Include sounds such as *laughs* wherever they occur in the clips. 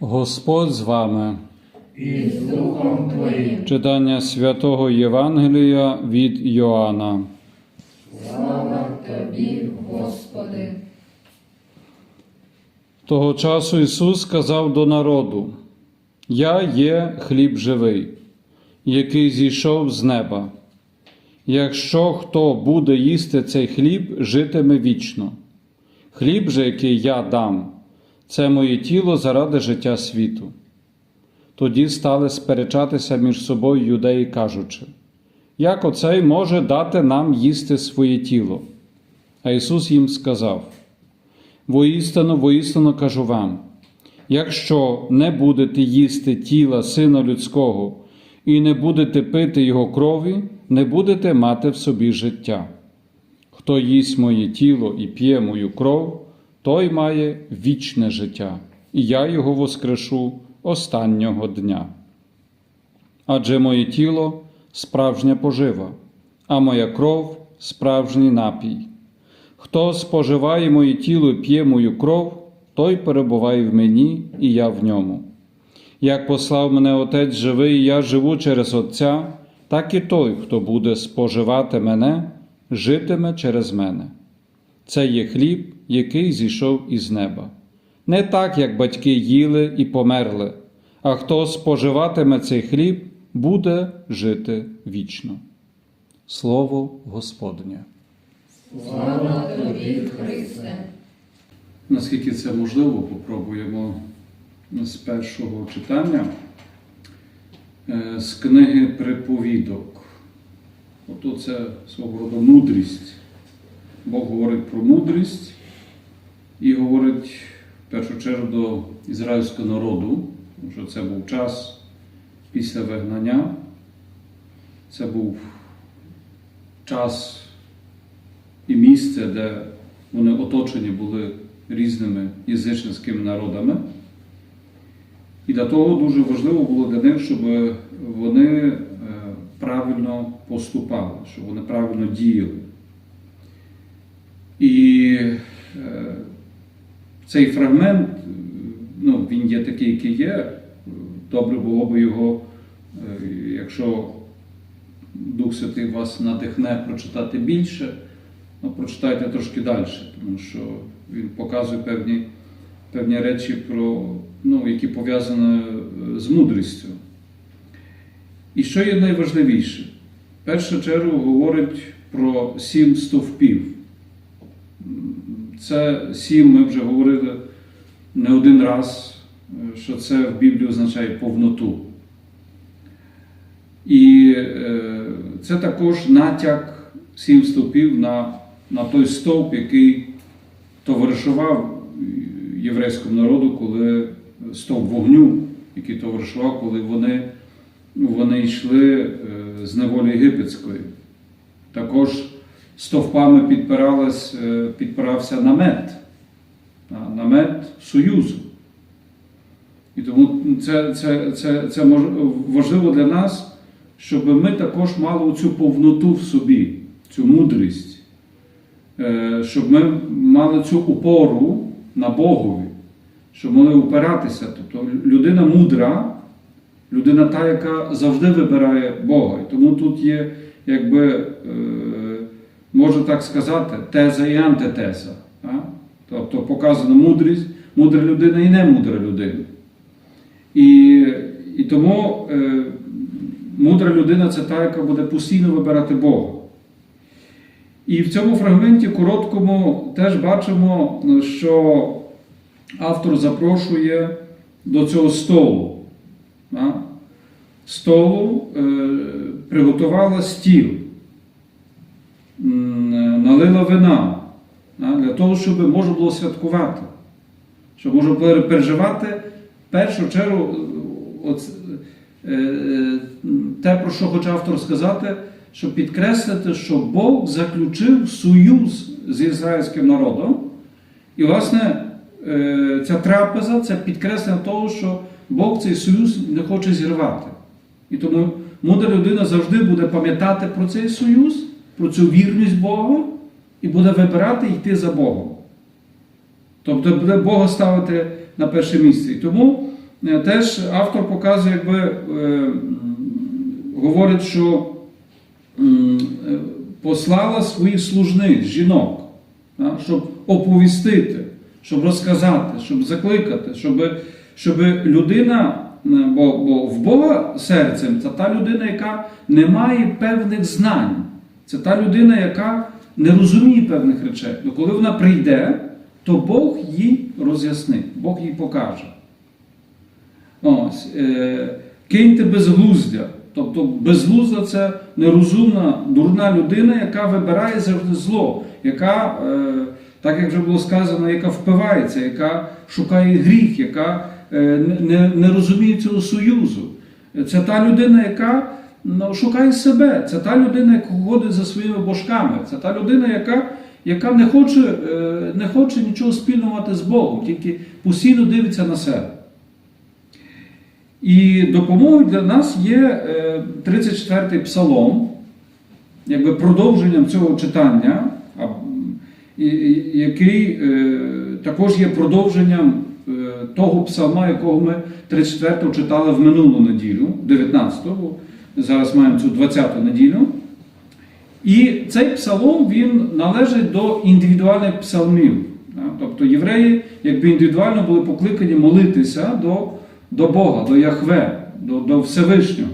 Господь з вами. і з Духом Твоїм. Читання святого Євангелія від Йоанна. Слава Тобі, Господи. Того часу Ісус сказав до народу: Я є хліб живий, який зійшов з неба. Якщо хто буде їсти цей хліб, житиме вічно. Хліб же, який я дам, це моє тіло заради життя світу. Тоді стали сперечатися між собою юдеї, кажучи, як оцей може дати нам їсти своє тіло? А Ісус їм сказав: Воістину, воістину кажу вам: якщо не будете їсти тіла Сина Людського і не будете пити Його крові, не будете мати в собі життя. Хто їсть моє тіло і п'є мою кров, той має вічне життя, і я його воскрешу останнього дня. Адже моє тіло справжня пожива, а моя кров справжній напій. Хто споживає моє тіло і п'є мою кров, той перебуває в мені, і я в ньому. Як послав мене Отець живий, і я живу через Отця, так і той, хто буде споживати мене, житиме через мене. Це є хліб, який зійшов із неба. Не так, як батьки їли і померли, а хто споживатиме цей хліб, буде жити вічно. Слово Господнє. Слава Тобі, Христе. Наскільки це можливо, попробуємо з першого читання е, з книги приповідок. Ото це свого роду мудрість. Бог говорить про мудрість і говорить в першу чергу до ізраїльського народу, що це був час після вигнання, це був час і місце, де вони оточені були різними язичницькими народами. І для того дуже важливо було для них, щоб вони е, правильно поступали, щоб вони правильно діяли. І е, цей фрагмент, ну, він є такий, який є. Добре було б його, е, якщо Дух Святий вас надихне прочитати більше, ну, прочитайте трошки далі, тому що він показує певні, певні речі, про, ну, які пов'язані е, з мудрістю. І що є найважливіше? В першу чергу говорить про сім стовпів. Це сім, ми вже говорили не один раз, е, що це в Біблії означає повноту. І е, це також натяк сім стовпів на, на той стовп, який товаришував єврейському народу, коли стовп вогню, який товаришував, коли вони, вони йшли е, з неволі єгипетської. Також стовпами е, підпирався намет, намет Союзу. І тому це, це, це, це важливо для нас, щоб ми також мали цю повноту в собі, цю мудрість, Е, щоб ми мали цю опору на Богові, щоб могли опиратися. Тобто людина мудра, людина та, яка завжди вибирає Бога. І тому тут є, якби, е, можна так сказати, теза і антитеза. а? Тобто показана мудрість, мудра людина і не мудра людина. І, і тому е, мудра людина це та, яка буде постійно вибирати Бога. І в цьому фрагменті короткому теж бачимо, що автор запрошує до цього столу. А? Столу е, приготувала стіл, налила вина для того, щоб можна було святкувати, щоб можна було переживати в першу чергу е, е, те, про що хоче автор сказати, щоб підкреслити, що Бог заключив союз з ізраїльським народом. І, власне, е, ця трапеза це підкреслення того, що Бог цей союз не хоче зірвати. І тому мудра людина завжди буде пам'ятати про цей союз, про цю вірність Бога, і буде вибирати йти за Богом. Тобто буде Бога ставити на перше місце. І тому е, теж автор показує, якби е, говорить, що е, послала своїх служниць, жінок, щоб оповістити, щоб розказати, щоб закликати, щоб, щоб людина, бо, бо в Бога серцем це та людина, яка не має певних знань. Це та людина, яка не розуміє певних речей. Но коли вона прийде, то Бог їй роз'яснить, Бог їй покаже. Ось, е, киньте безглуздя. Тобто безглузда це нерозумна, дурна людина, яка вибирає завжди зло, яка, е, так як вже було сказано, яка впивається, яка шукає гріх, яка е, не, не розуміє цього союзу. Це та людина, яка ну, шукає себе, це та людина, яка ходить за своїми божками, це та людина, яка, яка не, хоче, е, не хоче нічого спільного мати з Богом, тільки постійно дивиться на себе. І допомогою для нас є е, 34-й псалом, якби продовженням цього читання, який е, також є продовженням е, того псалма, якого ми 34-го читали в минулу неділю, 19-го, зараз маємо цю 20-ту неділю. І цей псалом він належить до індивідуальних псалмів. Тобто євреї якби індивідуально були покликані молитися до, до Бога, до Яхве, до, до Всевишнього.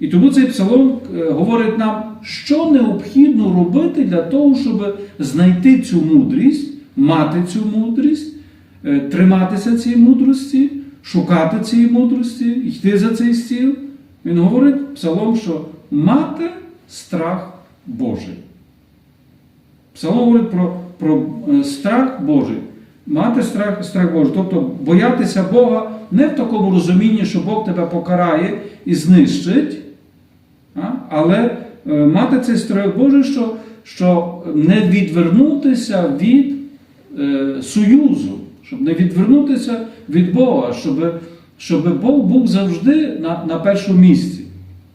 І тому цей псалом е, говорить нам, що необхідно робити для того, щоб знайти цю мудрість, мати цю мудрість, е, триматися цієї мудрості, шукати цієї мудрості, йти за цей стіл. Він говорить псалом, що мати страх Божий. Псалом говорить про, про е, страх Божий. Мати страх, страх Божий. Тобто боятися Бога не в такому розумінні, що Бог тебе покарає і знищить, але е, мати цей страх Божий, що, що не відвернутися від е, союзу, щоб не відвернутися від Бога, щоб, щоб Бог був завжди на, на першому місці.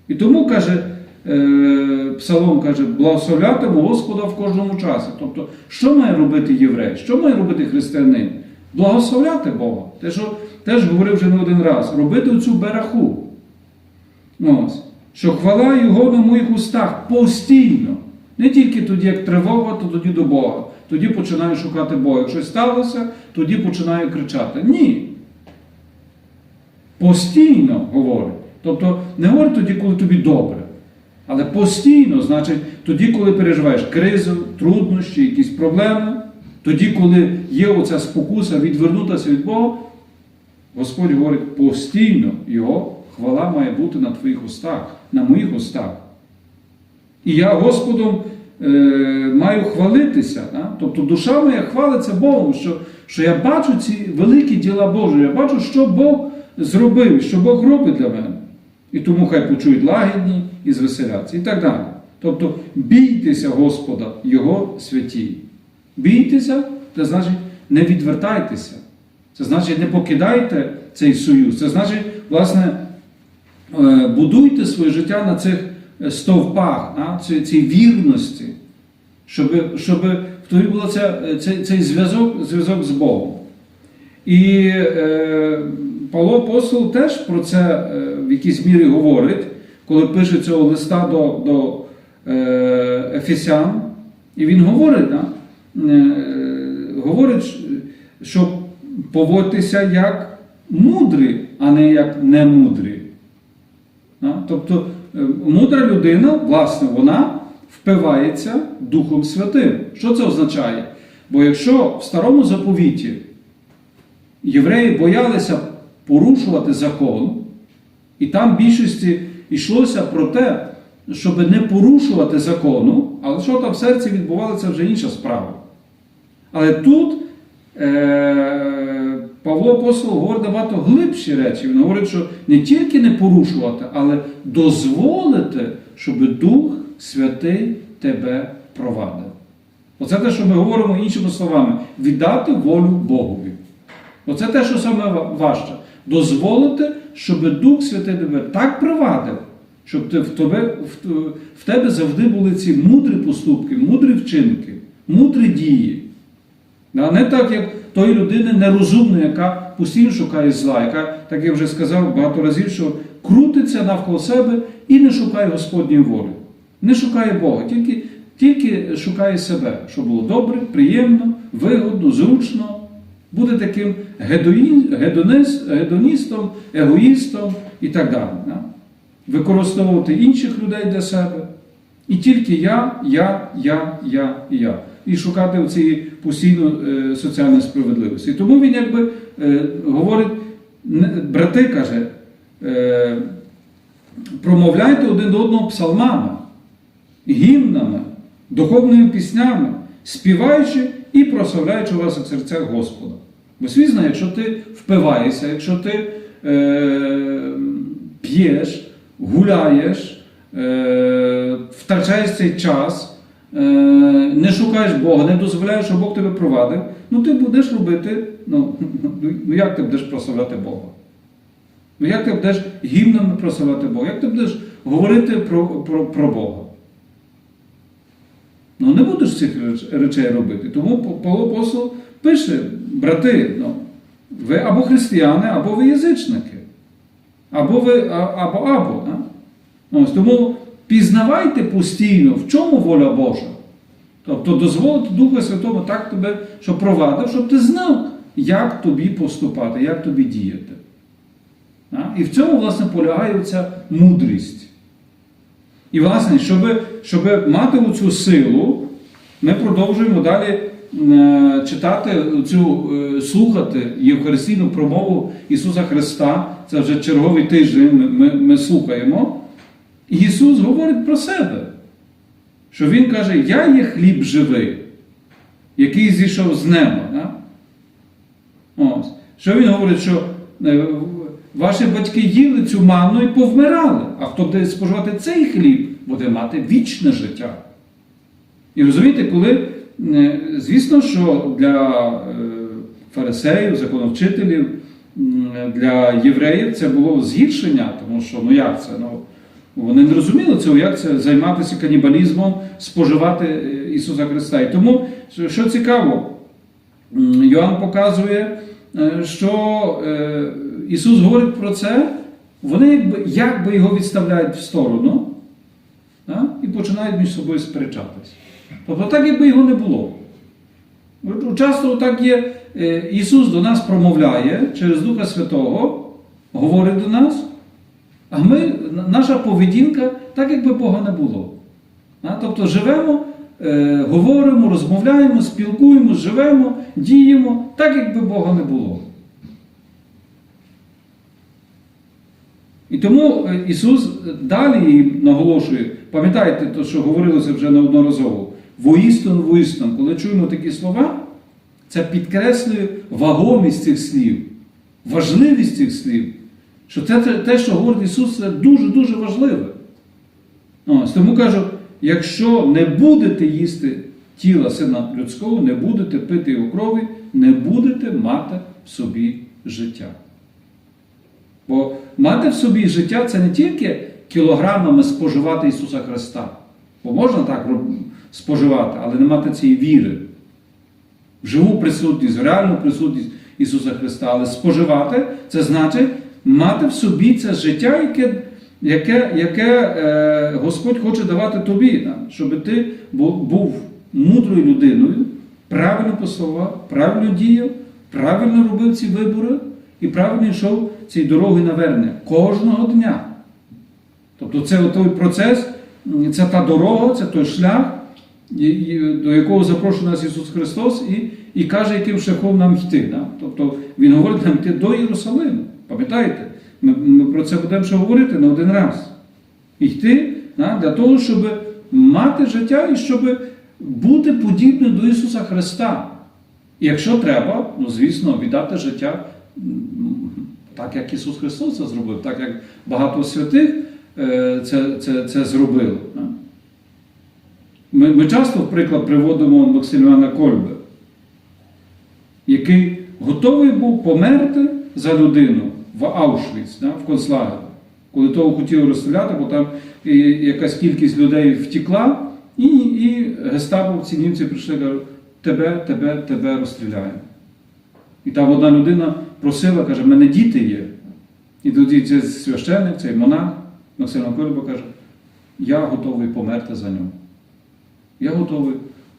І тому каже, е, Псалом каже, благословлятиму Господа в кожному часі. Тобто, що має робити єврей? Що має робити християнин? Благословляти Бога. Те, що теж говорив вже не один раз, робити цю бераху. Ось. Що хвала Його на моїх устах постійно. Не тільки тоді, як тривога, то тоді до Бога. Тоді починаю шукати Бога. Якщо сталося, тоді починаю кричати. Ні. Постійно говорить. Тобто не говорить тоді, коли тобі добре. Але постійно, значить, тоді, коли переживаєш кризу, труднощі, якісь проблеми, тоді, коли є оця спокуса відвернутися від Бога, Господь говорить, постійно Його хвала має бути на твоїх устах, на моїх устах. І я Господом е, маю хвалитися. Да? Тобто душа моя хвалиться Богом, що, що я бачу ці великі діла Божі, я бачу, що Бог зробив, що Бог робить для мене. І тому хай почують лагідні і звеселяться. І так далі. Тобто бійтеся Господа, Його святі. Бійтеся, це значить не відвертайтеся. Це значить, не покидайте цей союз. Це значить, власне, е, будуйте своє життя на цих е, стовпах, на цій, вірності, щоб, щоб в тобі був цей, цей зв'язок, зв'язок з Богом. І е, Павло Апостол теж про це е, в якійсь мірі говорить, коли пише цього листа до, до е, Ефесян. І він говорить, да, е, говорить, що поводьтеся як мудрі, а не як немудрі. Тобто мудра людина, власне, вона впивається Духом Святим. Що це означає? Бо якщо в старому заповіті євреї боялися порушувати закон, і там в більшості йшлося про те, щоб не порушувати закону, але що там в серці відбувалося, вже інша справа. Але тут е, Павло Апостол говорить набагато глибші речі. Він говорить, що не тільки не порушувати, але дозволити, щоб Дух Святий тебе провадив. Оце те, що ми говоримо іншими словами: віддати волю Богові. Оце те, що саме важче. Дозволити, щоб Дух Святий тебе так провадив, щоб ти, в, тебе, в, тебе завжди були ці мудрі поступки, мудрі вчинки, мудрі дії. Да, Не так, як тої людини нерозумної, яка постійно шукає зла, яка, так я вже сказав багато разів, що крутиться навколо себе і не шукає Господньої волі. Не шукає Бога, тільки, тільки шукає себе, щоб було добре, приємно, вигодно, зручно. Буде таким гедоністом, егоїстом і так далі. да? Використовувати інших людей для себе. І тільки я, я, я, я і я. І шукати цієї постійно е, соціальної справедливості. І тому він якби е, говорить, брати каже, е, промовляйте один до одного псалмами, гімнами, духовними піснями, співаючи і прославляючи вас у серцях Господа. Бо звісно, якщо ти впиваєшся, якщо ти е, п'єш, гуляєш, е, втрачаєш цей час, е, не шукаєш Бога, не дозволяєш, щоб Бог тебе провадив, ну ти будеш робити, ну, *laughs* ну як ти будеш прославляти Бога? Ну як ти будеш гімнами прославляти Бога? Як ти будеш говорити про, про, про Бога? Ну не будеш цих речей робити. Тому Павло Апостол пише, брати, ну, ви або християни, або ви язичники. Або ви, або або. Да? Ось, тому пізнавайте постійно, в чому воля Божа. Тобто дозволити Духу Святому так тебе, щоб провадив, щоб ти знав, як тобі поступати, як тобі діяти. І в цьому, власне, полягає ця мудрість. І, власне, щоб, щоб мати цю силу, ми продовжуємо далі е, читати цю, е, слухати Євхаристійну промову Ісуса Христа. Це вже черговий тиждень ми, ми, ми слухаємо. Ісус говорить про себе, що Він каже: Я є хліб живий, який зійшов з неба. Да? Ось. Що він говорить, що е, ваші батьки їли цю манну і повмирали, а хто буде споживати цей хліб, буде мати вічне життя. І розумієте, коли, е, звісно, що для е, фарисеїв, законовчителів, для євреїв це було згіршення, тому що ну як це? Ну, вони не розуміли цього, як це займатися канібалізмом, споживати е, Ісуса Христа. І тому, що- цікаво, Йоанн показує, що Ісус говорить про це, вони якби, якби його відставляють в сторону починають між собою сперечатись. Тобто так, якби його не було. Часто так є, е, Ісус до нас промовляє через Духа Святого, говорить до нас, а ми, наша поведінка так, якби Бога не було. Тобто живемо, е, говоримо, розмовляємо, спілкуємося, живемо, діємо, так, якби Бога не було. І тому е, Ісус далі їм наголошує, пам'ятаєте, те, що говорилося вже неодноразово, воістон, воістон, коли чуємо такі слова, це підкреслює вагомість цих слів, важливість цих слів. Що це те- що говорить Ісус, це дуже-дуже важливе. Ось, тому кажу, якщо не будете їсти тіла сина людського, не будете пити його крові, не будете мати в собі життя. Бо мати в собі життя це не тільки кілограмами споживати Ісуса Христа. Бо можна так споживати, але не мати цієї віри. Живу присутність, реальну присутність Ісуса Христа. Але споживати це значить мати в собі це життя, яке, яке, яке е, Господь хоче давати тобі, да? щоб ти був, мудрою людиною, правильно послував, правильно діяв, правильно робив ці вибори і правильно йшов цією дорогою навернення кожного дня. Тобто це той процес, це та дорога, це той шлях, до якого запрошує нас Ісус Христос і, і каже, яким шляхом нам йти. Да? Тобто Він говорить нам йти до Єрусалиму. Пам'ятаєте? Ми, ми про це будемо ще говорити не один раз. Йти да, для того, щоб мати життя і щоб бути подібним до Ісуса Христа. І якщо треба, ну звісно, віддати життя так, як Ісус Христос це зробив, так як багато святих це, це, це зробили. да. Ми, ми часто, в приклад, приводимо Максиміана Кольбе, який готовий був померти за людину в Аушвіц, в концлагері. Коли того хотіли розстріляти, бо там якась кількість людей втекла, і, і гестаповці німці прийшли і кажуть, тебе, тебе, тебе розстріляємо. І там одна людина просила, каже, в мене діти є. І тоді цей священник, цей монах, Максим Кольба каже, я готовий померти за нього. Я готовий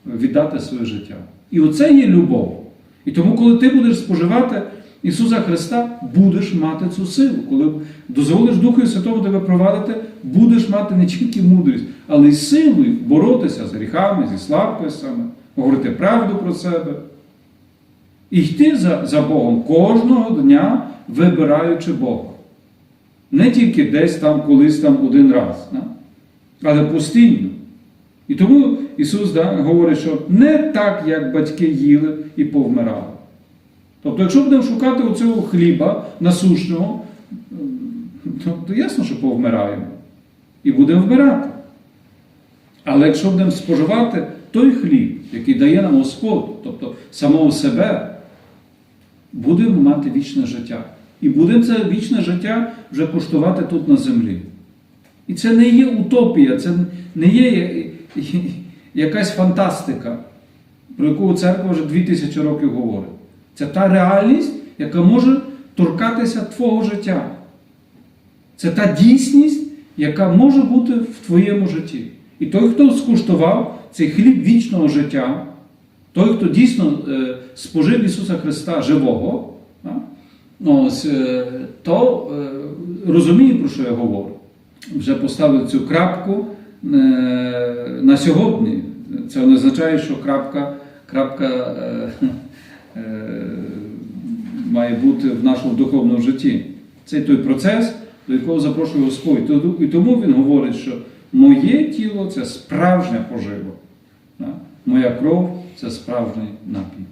віддати своє життя. І оце є любов. І тому, коли ти будеш споживати Ісуса Христа, будеш мати цю силу. Коли дозволиш Духу Святому тебе провадити, будеш мати не тільки мудрість, але й силу боротися з гріхами, зі слабкостями, говорити правду про себе. І йти за, за Богом кожного дня, вибираючи Бога. Не тільки десь там, колись там один раз, да? але постійно. І тому Ісус да, говорить, що не так, як батьки їли і повмирали. Тобто, якщо будемо шукати оцього хліба насущного, то, то ясно, що повмираємо. І будемо вмирати. Але якщо будемо споживати той хліб, який дає нам Господь, тобто самого себе, будемо мати вічне життя. І будемо це вічне життя вже коштувати тут на землі. І це не є утопія, це не є якась фантастика, про яку церква вже 2000 років говорить. Це та реальність, яка може торкатися твого життя. Це та дійсність, яка може бути в твоєму житті. І той, хто скуштував цей хліб вічного життя, той, хто дійсно е, спожив Ісуса Христа живого, да, ось, е, то е, розуміє, про що я говорю. Вже поставив цю крапку е, на сьогодні. Це не означає, що крапка, крапка е, е, має бути в нашому духовному житті. Це той процес, до якого запрошує Господь. І тому Він говорить, що моє тіло це справжня пожива. Моя кров це справжній напій.